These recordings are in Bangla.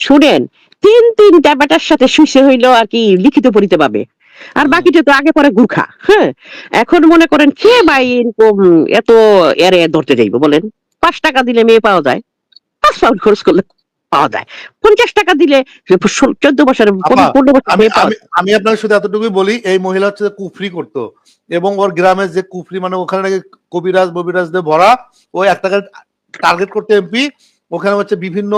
শুনেন তিন তিনটা বেটার সাথে শুইছে হইল আর কি লিখিত পড়িতে পাবে। আর। বাকিটা তো আগে পরে গুর্খা হ্যাঁ? এখন মনে করেন কে ভাই এরকম এত এরে ধরতে যাইবো বলেন? পাঁচ টাকা দিলে মেয়ে পাওয়া যায় পাঁচ পাউন্ড খরচ করলে পাওয়া যায়। পঞ্চাশ টাকা দিলে চোদ্দ পনেরো বছর আমি আপনাকে শুধু এতটুকুই বলি এই মহিলা হচ্ছে কুফরি করতো। এবং ওর গ্রামের যে কুফরি মানে ওখানে নাকি কবিরাজ ববিরাজদের ভরা ও এক টাকা টার্গেট করতে এমপি ওখানে হচ্ছে বিভিন্ন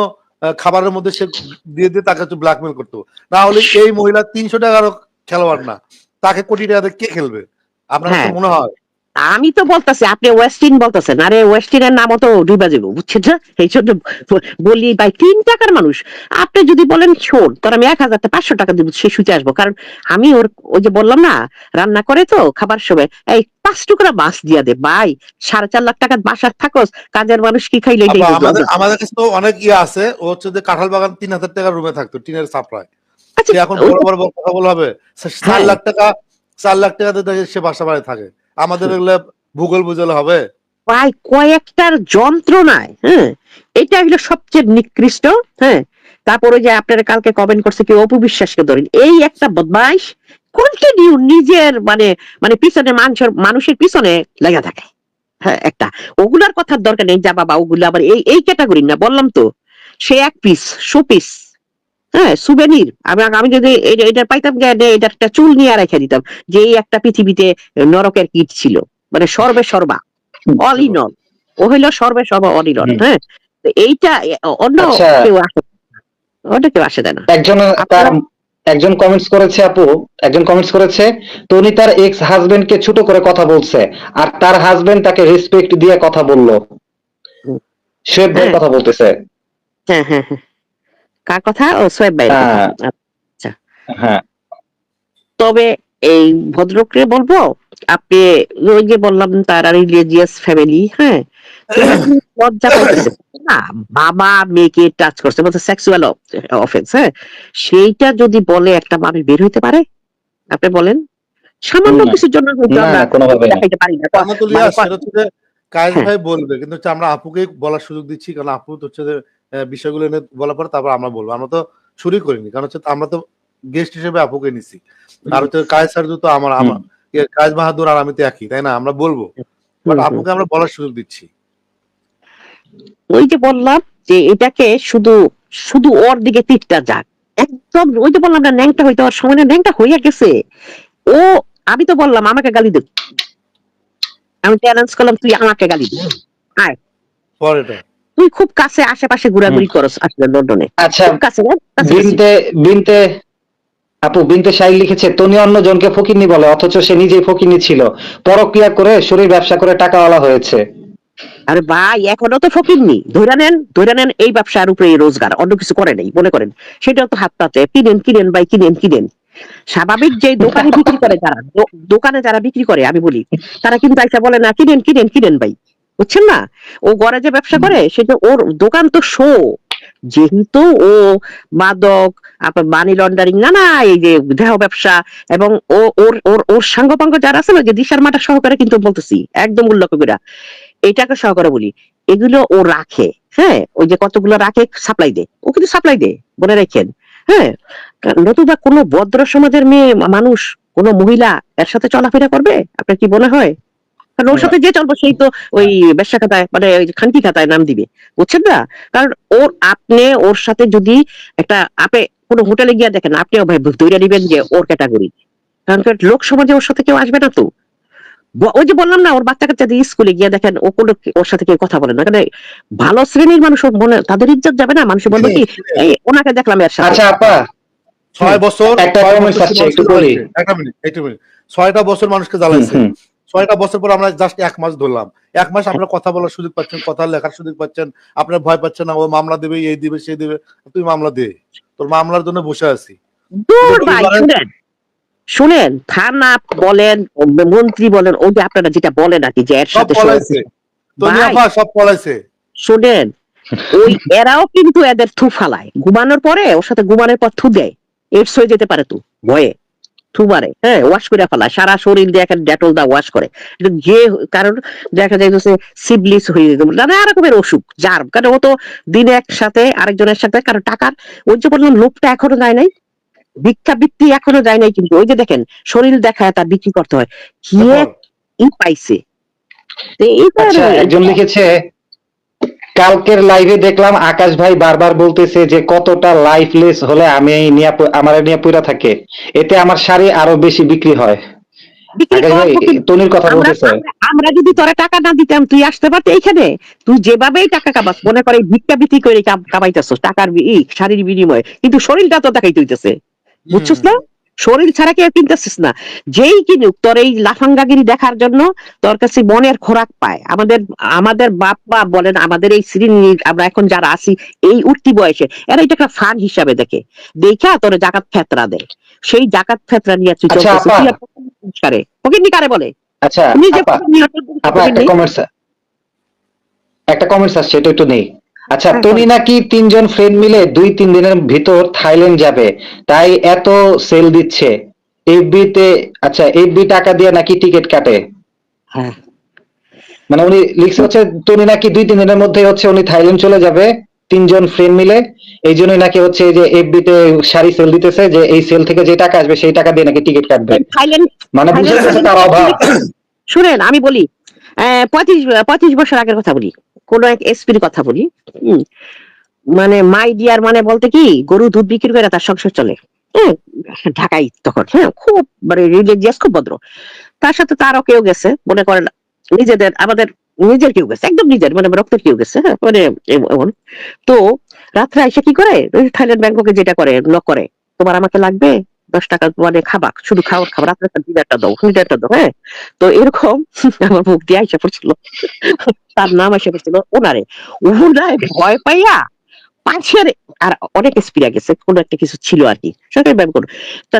খাবারের মধ্যে সে দিয়ে দিয়ে তাকে একটু ব্ল্যাকমেল করতো। না হলে এই মহিলা তিনশো টাকারও খেলোয়াড় না। তাকে কোটি টাকা কে খেলবে? আপনার হ্যাঁ। মনে হয়? আমি তো বলতেছি আপনি ওয়েস্টিন বলতেছেন। আরে ওয়েস্টিনের নামও তো ডুবা যাব বুঝছেন না? এই জন্য বলি ভাই তিন টাকার মানুষ। আপনি যদি বলেন শোন তোর আমি এক হাজার টাকা পাঁচশো টাকা দিব সে শুতে আসব। কারণ আমি ওর ওই যে বললাম না রান্না করে তো খাবার সময় এই পাঁচ টুকরা মাছ দিয়া দে ভাই। সাড়ে চার লাখ টাকার বাসার থাকোস কাজের মানুষ কি খাইলে আমাদের কাছে তো অনেক ইয়ে আছে ও হচ্ছে যে কাঁঠাল বাগান তিন হাজার টাকার রুমে থাকতো টিনের সাপ্লাই। আচ্ছা, এখন বড় বড় কথা বলা হবে চার হ্যাঁ। লাখ টাকা চার লাখ টাকা দিয়ে সে বাসা বাড়ি থাকে। আমাদের এগুলো ভূগোল বুঝলে হবে। প্রায় কয়েকটার যন্ত্রণায় হ্যাঁ এটা হলো সবচেয়ে নিকৃষ্ট হ্যাঁ। তারপরে যে আপনারা কালকে কমেন্ট করছে কি, অপু বিশ্বাসকে ধরেন। এই একটা বদমাইশ কন্টিনিউ নিজের মানে মানে পিছনে মানুষের মানুষের পিছনে লেগে থাকে হ্যাঁ একটা। ওগুলার কথার দরকার নেই, যা বাবা, ওগুলো আবার এই এই ক্যাটাগরি না, বললাম তো। সে এক পিস শো পিস হ্যাঁ সুবেনির আমি আমি যদি এটা- পাইতাম এটা একটা চুল নিয়ে রেখে দিতাম যে এই একটা পৃথিবীতে নরকের কীট ছিল। মানে সর্বে সর্বা অল ইন অল ও হইল সর্বে সর্ব অল ইন অল হ্যাঁ এইটা অন্য আচ্ছা। কেউ আসে অন্য কেউ আসে না। একজন তার একজন কমেন্টস করেছে আপু একজন কমেন্টস করেছে তো উনি তার এক্স হাজবেন্ড কে ছোট করে কথা বলছে আর তার হাজবেন্ড তাকে রেসপেক্ট দিয়ে কথা বলল। ভাই হ্যাঁ। কথা বলতেছে। হ্যাঁ হ্যাঁ হ্যাঁ। কার কথা? ও সোয়েব ভাই হ্যাঁ। হ্যাঁ। তবে এই ভদ্রকে বলব আপনি ওই যে বললাম তার রিলিজিয়াস ফ্যামিলি হ্যাঁ? লজ্জা করতেছে। না বাবা মেয়েকে টাচ করছে সেক্সুয়াল অফেন্স হ্যাঁ? সেইটা যদি বলে একটা মানুষ বের হইতে পারে? আপনি বলেন। সামান্য। কিছুর জন্য হয়তো আমরা। দেখাইতে পারি না। মানে- কায়েস হ্যাঁ। ভাই বলবে কিন্তু আমরা আপুকে বলার সুযোগ দিচ্ছি কারণ আপু তো হচ্ছে বিষয়গুলো এনে বলার পর তারপর আমরা বলব। আমরা তো শুরু করিনি কারণ হচ্ছে আমরা তো গেস্ট হিসেবে আপুকে নিছি। আর হচ্ছে কায়েস স্যার তো আমার আমার কায়েস বাহাদুর আর আমি তো একই তাই না? আমরা বলব। বাট। আপুকে আমরা বলার সুযোগ দিচ্ছি। ওই যে বললাম যে এটাকে শুধু শুধু ওর দিকে তীরটা যাক। একদম ওই যে বললাম না ন্যাংটা হইতে ওর সময় ন্যাংটা হইয়া গেছে। ও আমি তো বললাম আমাকে গালি দে। আমি চ্যালেঞ্জ করলাম তুই আমাকে গালি দে। পরেটা তুই খুব কাছে আশেপাশে ঘোরাঘুরি করস আসলে লন্ডনে। আচ্ছা কাছে বিনতে বিনতে আপু বিনতে শাইল লিখেছে তনি অন্য জনকে ফকিরনি বলে অথচ সে নিজেই ফকিরনি ছিল। পরক্রিয়া করে শরীর ব্যবসা করে টাকাওয়ালা হয়েছে। আরে ভাই এখনও তো ফকিরনি ধরে নেন ধরে নেন এই ব্যবসার উপরে রোজগার অন্য কিছু করে নাই মনে করেন। সেটাও তো হাত পাতে কিনেন কিনেন ভাই কিনেন কিনেন। স্বাভাবিক যে দোকানে বিক্রি করে যারা দোকানে যারা বিক্রি করে আমি বলি তারা কিন্তু আইসা বলে না কিনেন কিনেন কিনেন ভাই। বুঝছেন না? ও ঘরে যে ব্যবসা করে সেটা ওর দোকান তো শো যেহেতু ও মাদক আপনার মানি লন্ডারিং না না এই যে দেহ ব্যবসা এবং ও ওর ওর ওর সাঙ্গপাঙ্গ যারা আছে না যে দিশার মাটা সহকারে কিন্তু বলতেছি একদম উল্লেখ করে এটাকে সহকারে বলি। এগুলো ও রাখে হ্যাঁ? ওই যে কতগুলো রাখে সাপ্লাই দে ও কিন্তু সাপ্লাই দে বলে রাখেন হ্যাঁ? নতুবা কোনো ভদ্র সমাজের মেয়ে মানুষ কোন মহিলা এর সাথে চলাফেরা করবে? আপনার কি মনে হয়? কারণ ওর সাথে যে চলবো সেই তো ওই ব্যবসা খাতায় মানে ওই যে খানকি খাতায় নাম দিবে। বুঝছেন না? কারণ ওর আপনি ওর সাথে যদি একটা আপনি কোনো হোটেলে গিয়ে দেখেন আপনিও ভাই ধরে নিবেন যে ওর ক্যাটাগরি কারণ লোক সমাজে ওর সাথে কেউ আসবে না তো। ওই যে বললাম না ওর বাচ্চা কাচ্চা দিয়ে স্কুলে গিয়ে দেখেন ও কোনো ওর সাথে কেউ কথা বলে না। কারণ ভালো শ্রেণির মানুষ মনে তাদের ইজ্জত যাবে না? মানুষ বলবে কি এই ওনাকে দেখলাম এর সাথে। আচ্ছা আপা ছয় বছর একটা ছয় comment বছর আসছে, মানুষকে একটু বলি। একটা মিনিট একটা মিনিট ছয়টা বছর মানুষকে জ্বালাইছে। ছয়টা বছর পর আমরা জাস্ট এক মাস ধরলাম। এক মাস আপনার কথা বলার সুযোগ পাচ্ছেন কথা লেখার সুযোগ পাচ্ছেন আপনার ভয় পাচ্ছেন না ও মামলা দেবে এই দিবে সেই দিবে তুই মামলা দে। তোর মামলার জন্য বসে আছি। শুনেন শুনেন থানা বলেন মন্ত্রী বলেন ওই যে আপনারা যেটা বলেন আর কি যে এর সব সাথে সব পলাইছে। শুনেন ওই এরাও কিন্তু এদের থু ফালায়। ঘুমানোর পরে ওর সাথে ঘুমানোর পর থু দেয়। এইডস হয়ে যেতে পারে তো ভয়ে। থুবারে হ্যাঁ ওয়াশ করে ফেলা সারা শরীর দিয়ে একটা ডেটল দা ওয়াশ করে। যে কারণ দেখা যায় যে সিবলিস হয়ে যেত নানা রকমের অসুখ যার কারণ ও তো দিনে একসাথে আরেকজনের সাথে কারণ টাকার ওই যে বললাম লোকটা এখনও যায় নাই ভিক্ষা বৃত্তি এখনও যায় নাই কিন্তু ওই যে দেখেন শরীর দেখায় তার বিক্রি করতে হয়। কি পাইছে। আচ্ছা একজন লিখেছে কালকের লাইভে দেখলাম আকাশ ভাই বারবার বলতেছে যে কতটা লাইফলেস হলে আমি এই আমার নিয়ে পুরা থাকে। এতে আমার শাড়ি আরও বেশি বিক্রি হয়। তনির কথা আমরা বলতেছে। আমরা- যদি তোরা টাকা না দিতাম তুই আসতে পারতি এইখানে? তুই যেভাবেই টাকা কামাস মনে করে ভিক্ষা বিক্রি করে কাম- কামাইতেছস টাকার শাড়ির বিনিময়ে। কিন্তু শরীরটা তো দেখাই হইতেছে। বুঝছিস না? শরীর ছাড়া কেউ কিনতেছিস না। যেই কিনুক তোর এই লাফাঙ্গাগিরি দেখার জন্য তোর কাছে মনের খোরাক পায়। আমাদের আমাদের বাপ মা বলেন আমাদের এই শ্রেণির আমরা এখন যারা আছি এই উঠতি বয়সে এরা এটা একটা ফান হিসাবে দেখে। দেখা তোর জাকাত ফেতরা দেয় সেই জাকাত ফেতরা নিয়ে তুই আচ্ছা, চলতেছিস। আপা। তুই কারে? বলে? আচ্ছা একটা কমেন্টস একটা কমেন্টস আসছে এটা একটু নেই। আচ্ছা তুমি নাকি তিনজন ফ্রেন্ড মিলে দুই তিন দিনের ভিতর থাইল্যান্ড যাবে। তাই এত সেল দিচ্ছে। এফবি তে আচ্ছা এফবি টাকা দিয়ে নাকি টিকিট কাটে? হ্যাঁ। মানে উনি লিখছে হচ্ছে টনি নাকি দুই তিন দিনের মধ্যে হচ্ছে উনি থাইল্যান্ড চলে যাবে তিনজন ফ্রেন্ড মিলে। এই জন্যই নাকি হচ্ছে এই যে এফবি তে শাড়ি সেল দিতেছে যে এই সেল থেকে যে টাকা আসবে সেই টাকা দিয়ে নাকি টিকিট কাটবে। থাইল্যান্ড মানে বুঝে থাইল্যান্ড গেছে তার অভাব। শুনেন আমি বলি পঁয়ত্রিশ পঁয়ত্রিশ বছর আগের কথা বলি, কোন এক এসপির কথা বলি মানে মাই ডিয়ার মানে বলতে কি, গরু দুধ বিক্রি করে তার সংসার চলে ঢাকাই তখন হ্যাঁ খুব মানে রিলিজিয়াস খুব ভদ্র, তার সাথে তারও কেউ গেছে, মনে করেন নিজেদের, আমাদের নিজের কেউ গেছে, একদম নিজের মানে রক্তের কেউ গেছে হ্যাঁ মানে এমন, তো রাত্রে এসে কি করে থাইল্যান্ড ব্যাংককে যেটা করে লক করে, তোমার আমাকে লাগবে? দশ টাকা মানে খাবা, শুধু খাওয়ার খাবার রাত্রে লিটারটা দাও লিটারটা দাও হ্যাঁ? তো এরকম আমার মুখ দিয়ে আইসা পড়ছিল, তার নাম এসে পড়ছিল ওনারে। ওনারে ভয় পাইয়া পাশের আর অনেক গেছে, কোন একটা কিছু ছিল আর কি। সরকারি করো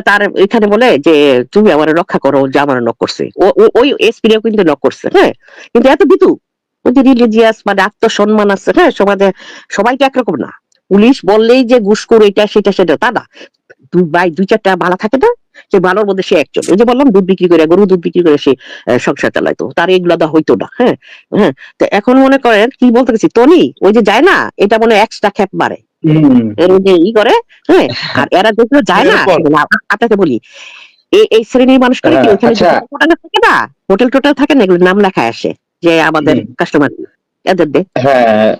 তার এখানে বলে যে, তুমি আমার রক্ষা করো, যে আমার নক করছে। ওই স্পিরিও কিন্তু নক করছে হ্যাঁ? কিন্তু এত বিতু ওই যে রিলিজিয়াস মানে আত্মসম্মান আছে হ্যাঁ? সমাজে সবাই তো একরকম না। পুলিশ বললেই যে ঘুষখোর এটা, সেটা সেটা, তা না। ভাই দুই চারটা বালা থাকে না সে ভালোর মধ্যে সে একজন। ওই যে বললাম দুধ বিক্রি করে গরু দুধ বিক্রি করে সে সংসার চালাইতো তার এগুলা দা হইতো না হ্যাঁ হ্যাঁ। তো এখন মনে করেন কি বলতে গেছি টনি ওই যে যায় না এটা মনে এক্সট্রা খ্যাপ মারে। ই করে হ্যাঁ আর এরা যেগুলো যায় না আপনাকে বলি এই এই শ্রেণির মানুষ করে কি হ্যাঁ, ওখানে আচ্ছা। হোটেল থাকে না? হোটেল টোটেল থাকে না? এগুলো নাম লেখা আসে যে আমাদের কাস্টমার এদের দে। হ্যাঁ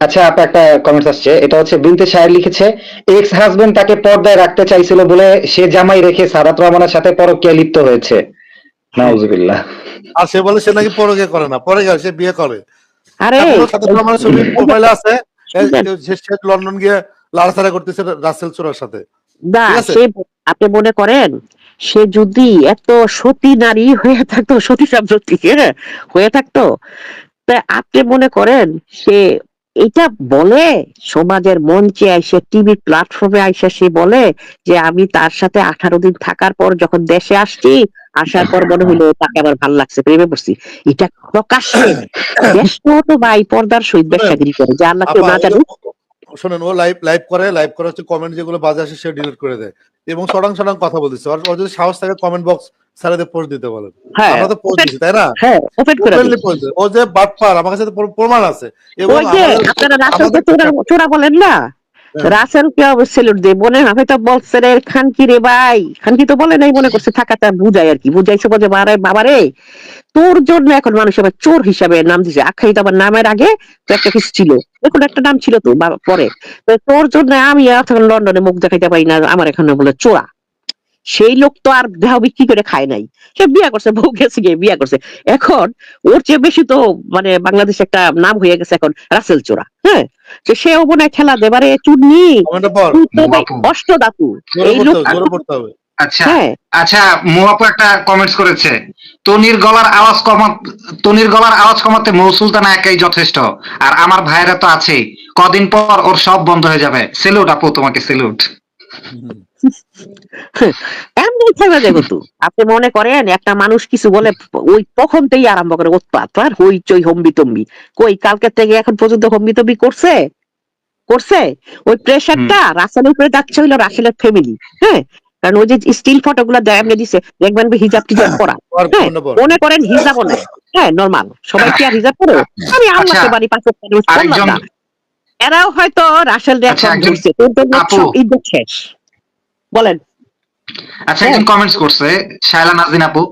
আচ্ছা আপা একটা কমেন্টস আসছে। এটা হচ্ছে বিনতে সাহেব লিখেছে এক্স হাজবেন্ড তাকে পর্দায় রাখতে চাইছিল বলে সে জামাই রেখে সাদাত রহমানের সাথে পরকীয়া লিপ্ত হয়েছে। নাউজুবিল্লাহ। আর সে বলে সে নাকি পরকে করে না পরে গেছে সে বিয়ে করে। আরে! সাথে আমার ছবি প্রোফাইলে আছে সে সে লন্ডন গিয়ে লাড়াছাড়া করতেছে রাসেল চোরার সাথে। না সে আপনি মনে করেন সে যদি এত সতী নারী হয়ে থাকতো সতী সাম্প্রতি হ্যাঁ হয়ে থাকতো তা আপনি মনে করেন সে এটা বলে সমাজের মঞ্চে আইসে টিভি প্ল্যাটফর্মে আইসে সে বলে যে আমি তার সাথে আঠারো দিন থাকার পর যখন দেশে আসছি আসার পর মনে হইল তাকে আমার ভালো লাগছে প্রেমে পড়ছি। এটা প্রকাশ্যে। দেশ তো ভাই পর্দার সহিত ব্যবসাগিরি করে যে আল্লাহ কেউ না ও- জানে ও- শোনেন ও লাইভ লাইভ করে লাইভ করে হচ্ছে কমেন্ট যেগুলো বাজে আসে সে ডিলিট করে দেয়। এবং সরাং সরাং কথা বলতেছে। ওর যদি সাহস থাকে কমেন্ট বক্স স্যারেদের পোস্ট দিতে বলেন। হ্যাঁ আমরা তো পোস্ট দিচ্ছি তাই না? হ্যাঁ। ও যে বাটপার আমার কাছে তো প্রমাণ আছে। এবং আপনারা রাসেলকে চোরা বলেন না। রাসেল কে সেলুট দিয়ে বোনের হবে তো বলছে রে, খানকি রে ভাই। খানকি তো বলে নাই, মনে করছে থাকাটা বুঝাই আর কি। বুঝাইছে বলছে, বারে, বাবারে, তোর জন্য এখন মানুষ আবার চোর হিসাবে নাম দিছে। আখ্যায়িত আবার নামের আগে তো একটা কিছু ছিল। এখন একটা নাম ছিল তো পরে। তোর জন্য আমি এখন লন্ডনে মুখ দেখাইতে পারি না, আমার এখানে বলে চোরা। সেই লোক তো আর দেহ বিক্রি করে খায় নাই। সে বিয়া করছে বউ গেছে গিয়ে বিয়া করছে। এখন ওর চেয়ে বেশি তো মানে বাংলাদেশ একটা নাম হয়ে গেছে এখন রাসেল চোরা হ্যাঁ? যে সেও মনে হয় খেলা দেবারে চুন্নি। অষ্ট দাতু এই লোক আচ্ছা হ্যাঁ। আচ্ছা মোয়াপু একটা কমেন্টস করেছে। তনির গলার আওয়াজ কমা তনির গলার আওয়াজ কমাতে মৌ সুলতানা একাই যথেষ্ট। আর আমার ভাইরা তো আছেই। কদিন পর ওর সব বন্ধ হয়ে যাবে। সেলুট আপু তোমাকে সেলুট এমনি থেমে যাবে তো। আপনি মনে করেন একটা মানুষ কিছু বলে ওই তখন থেকেই আরম্ভ করে উৎপাত। আর হইচই হম্বি তম্বি কই কালকে থেকে এখন পর্যন্ত হম্বি তম্বি করছে? করছে? ওই প্রেশারটা রাসেলের উপরে যাচ্ছে হইল রাসেলের ফ্যামিলি হ্যাঁ? কারণ ওই যে স্টিল ফটো গুলা এমনি দিছে দেখবেন হিজাব টিজাব আর হ্যাঁ মনে করেন হিজাবও নেই। হ্যাঁ নর্মাল সবাই কি আর হিজাব করে আমি আল্লাহকে আচ্ছা, বাড়ি পাশে এরাও হয়তো রাসেল আচ্ছা, ইজ্জত শেষ। বলেন। আচ্ছা একজন কমেন্টস করছে শায়লা নাজিন আপু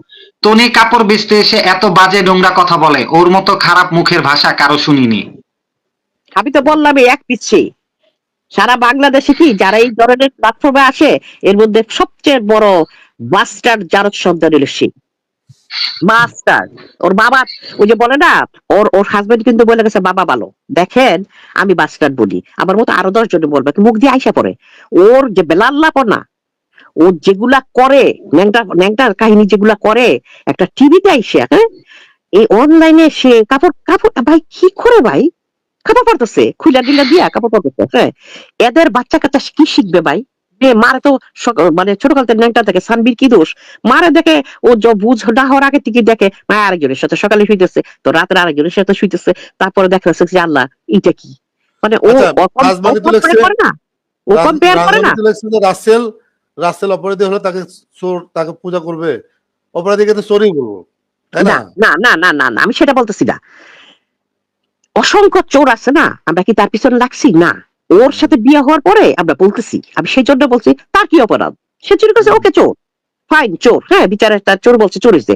টনি কাপড় বেচতে এসে এত বাজে নোংরা কথা বলে ওর মতো খারাপ মুখের ভাষা কারও শুনিনি। আমি তো বললাম এক পিচ্ছে। সারা বাংলাদেশে কি যারা এই ধরনের প্ল্যাটফর্মে আসে এর মধ্যে সবচেয়ে বড় মাস্টার জারদ সন্তান হলো সে। মাস্টার ওর বাবা ওই যে বলে না ওর ওর হাজবেন্ড কিন্তু বলে গেছে বাবা ভালো। দেখেন আমি বাস্টার বলি। আমার মতো আরও দশ জনে বলবে মুখ দিয়ে আইসা পড়ে। ওর যে বেলাল্লাপনা ও যেগুলা করে ন্যাংটা ন্যাংটার কাহিনী যেগুলা করে একটা টিভিতে আইসে হ্যাঁ? এই অনলাইনে সে কাপড় কাপড় ভাই কি করে ভাই? কাপড় পরতেছে খুলা দিলা দিয়া কাপড় পরতেছে হ্যাঁ? এদের বাচ্চা কাচ্চা কি শিখবে ভাই? মারে তো মানে ছোটকাল থেকে ন্যাংটা থেকে সানবির কি দোষ? মারে দেখে ও য বুঝ না হওয়ার আগে থেকে দেখে মা আরেকজনের সাথে সকালে শুইতেছে তো রাতের আরেকজনের সাথে শুইতেছে তারপরে দেখা যাচ্ছে যে আল্লাহ এটা কি? মানে ও আচ্ছা, করে না ও কম্পেয়ার করে না। রাসেল রাসেল অপরাধী হলে তাকে চোর, তাকে পূজা করবে। অপরাধীকে তো চোরই বলব না? না না না না আমি সেটা বলতেছি না। অসংখ্য চোর আছে না, আমরা কি তার পিছনে লাগছি? না। ওর সাথে বিয়ে হওয়ার পরে আমরা বলতেছি, আমি সেই জন্য বলছি, তার কি অপরাধ? সে চুরি করছে, ওকে চোর। ফাইন চোর হ্যাঁ বিচারে তার চোর বলছে, চোর হয়েছে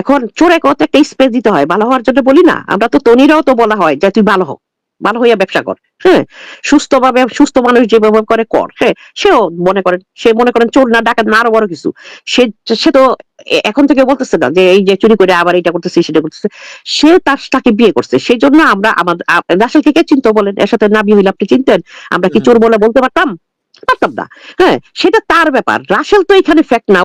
এখন চোরে কত একটা স্পেস দিতে হয়, ভালো হওয়ার জন্য বলি না, আমরা তো তনিরাও তো বলা হয় যে তুই ভালো হোক। ভালো হইয়া ব্যবসা কর হ্যাঁ? সুস্থভাবে সুস্থ মানুষ যেভাবে করে কর হ্যাঁ? সেও মনে করেন সে মনে করেন চোর না ডাকাত না আরও বড় কিছু। সে সে তো এখন থেকে বলতেছে না যে এই যে চুরি করে আবার এটা করতেছে সেটা করতেছে। সে তার তাকে বিয়ে করছে। সেই জন্য আমরা আমাদের আ- রাসেলকে কে চিনতো বলেন? এর সাথে না বিয়ে হইলে আপনি চিনতেন? আমরা কি চোর বলে বলতে পারতাম? পারতাম না হ্যাঁ? সেটা তার ব্যাপার। রাসেল তো এখানে ফ্যাক্ট না